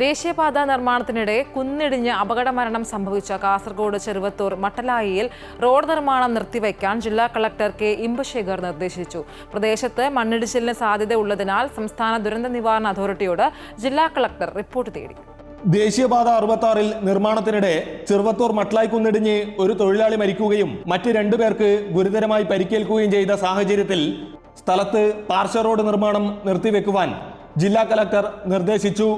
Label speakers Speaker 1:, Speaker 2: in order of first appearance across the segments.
Speaker 1: ദേശീയപാത നിർമ്മാണത്തിനിടെ കുന്നിടിഞ്ഞ് അപകടമരണം സംഭവിച്ച കാസർഗോഡ് ചെറുവത്തൂർ മട്ടലായിയിൽ റോഡ് നിർമ്മാണം നിർത്തിവെക്കാൻ ജില്ലാ കളക്ടർ കെ ഇമ്പശേഖർ നിർദ്ദേശിച്ചു. പ്രദേശത്ത് മണ്ണിടിച്ചിലിന് സാധ്യത ഉള്ളതിനാൽ സംസ്ഥാന ദുരന്ത നിവാരണ അതോറിറ്റിയോട് ജില്ലാ കളക്ടർ റിപ്പോർട്ട് തേടി.
Speaker 2: ദേശീയപാത അറുപത്താറിൽ നിർമ്മാണത്തിനിടെ ചെറുവത്തൂർ മട്ടലായി കുന്നിടിഞ്ഞ് ഒരു തൊഴിലാളി മരിക്കുകയും മറ്റ് രണ്ടു പേർക്ക് ഗുരുതരമായി പരിക്കേൽക്കുകയും ചെയ്ത സാഹചര്യത്തിൽ സ്ഥലത്ത് പാർശ്വ റോഡ് നിർമ്മാണം നിർത്തിവെക്കുവാൻ ജില്ലാ കലക്ടർ നിർദ്ദേശിച്ചു.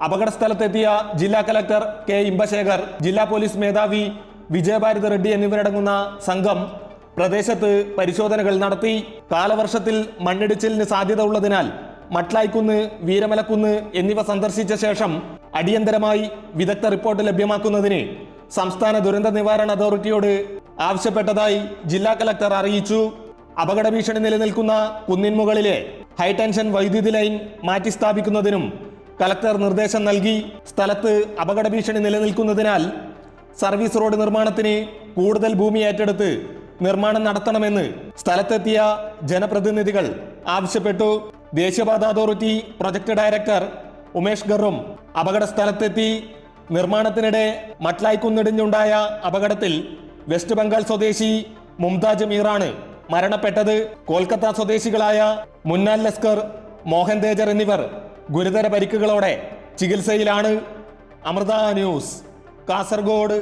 Speaker 2: അപകട സ്ഥലത്തെത്തിയ ജില്ലാ കലക്ടർ കെ ഇമ്പശേഖർ ജില്ലാ പോലീസ് മേധാവി വിജയഭാരതി റെഡ്ഡി എന്നിവരടങ്ങുന്ന സംഘം പ്രദേശത്ത് പരിശോധനകൾ നടത്തി. കാലവർഷത്തിൽ മണ്ണിടിച്ചിലിന് സാധ്യത ഉള്ളതിനാൽ മട്ട്ലായ്ക്കുന്ന് വീരമലക്കുന്ന് എന്നിവ സന്ദർശിച്ച ശേഷം അടിയന്തരമായി വിദഗ്ധ റിപ്പോർട്ട് ലഭ്യമാക്കുന്നതിന് സംസ്ഥാന ദുരന്ത നിവാരണ അതോറിറ്റിയോട് ആവശ്യപ്പെട്ടതായി ജില്ലാ കലക്ടർ അറിയിച്ചു. അപകട ഭീഷണി നിലനിൽക്കുന്ന കുന്നിൻമുകളിലെ ഹൈടെൻഷൻ വൈദ്യുതി ലൈൻ മാറ്റി സ്ഥാപിക്കുന്നതിനും കലക്ടർ നിർദ്ദേശം നൽകി സ്ഥലത്ത് അപകട ഭീഷണി നിലനിൽക്കുന്നതിനാൽ സർവീസ് റോഡ് നിർമ്മാണത്തിന് കൂടുതൽ ഭൂമി ഏറ്റെടുത്ത് നിർമ്മാണം നടത്തണമെന്ന് സ്ഥലത്തെത്തിയ ജനപ്രതിനിധികൾ ആവശ്യപ്പെട്ടു. ദേശീയപാത അതോറിറ്റി പ്രൊജക്ട് ഡയറക്ടർ ഉമേഷ് ഗറും അപകട സ്ഥലത്തെത്തി നിർമ്മാണത്തിനിടെ മട്ലായി കുന്നിടിഞ്ഞുണ്ടായ അപകടത്തിൽ വെസ്റ്റ് ബംഗാൾ സ്വദേശി മുംതാജ് മീറാണ് മരണപ്പെട്ടത്. കൊൽക്കത്ത സ്വദേശികളായ മുന്നാൽ ലസ്കർ മോഹൻ തേജർ എന്നിവർ ഗുരുതര പരിക്കുകളോടെ ചികിത്സയിലാണ് അമൃത ന്യൂസ് കാസർഗോഡ്.